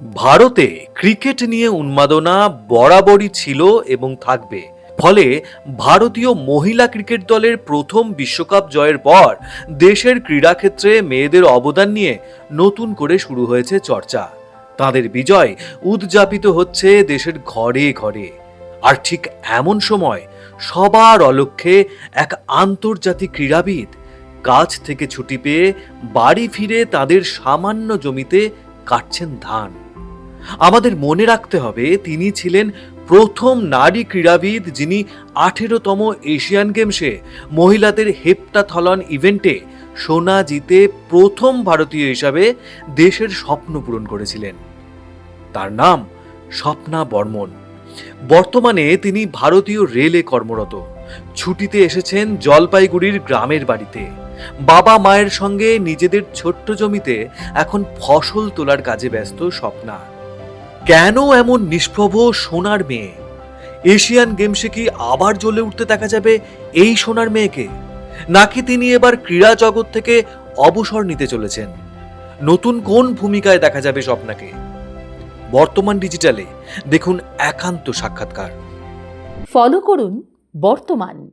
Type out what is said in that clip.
ভারতে ক্রিকেট নিয়ে উন্মাদনা বরাবরই ছিল এবং থাকবে। ফলে ভারতীয় মহিলা ক্রিকেট দলের প্রথম বিশ্বকাপ জয়ের পর দেশের ক্রীড়াক্ষেত্রে মেয়েদের অবদান নিয়ে নতুন করে শুরু হয়েছে চর্চা। তাদের বিজয় উদযাপিত হচ্ছে দেশের ঘরে ঘরে। আর ঠিক এমন সময় সবার অলক্ষ্যে এক আন্তর্জাতিক ক্রীড়াবিদ কাজ থেকে ছুটি পেয়ে বাড়ি ফিরে তাদের সামান্য জমিতে কাটছেন ধান। আমাদের মনে রাখতে হবে তিনি ছিলেন প্রথম নারী ক্রীড়াবিদ যিনি আঠেরোতম এশিয়ান গেমসে মহিলাদের হেপ্টাথলন ইভেন্টে সোনা জিতে প্রথম ভারতীয় হিসাবে দেশের স্বপ্ন পূরণ করেছিলেন। তার নাম স্বপ্না বর্মন। বর্তমানে তিনি ভারতীয় রেলে কর্মরত। ছুটিতে এসেছেন জলপাইগুড়ির গ্রামের বাড়িতে। বাবা মায়ের সঙ্গে নিজেদের ছোট্ট জমিতে এখন ফসল তোলার কাজে ব্যস্ত স্বপ্না। কেন এমন নিষ্প্রভ সোনার মেয়ে? এশিয়ান গেমসে কি আবার জ্বলে উঠতে দেখা যাবে এই সোনার মেয়েকে? নাকি তিনি এবার ক্রীড়া জগৎ থেকে অবসর নিতে চলেছেন? নতুন কোন ভূমিকায় দেখা যাবে স্বপ্নাকে? বর্তমান ডিজিটালে দেখুন একান্ত সাক্ষাৎকার। ফলো করুন বর্তমান।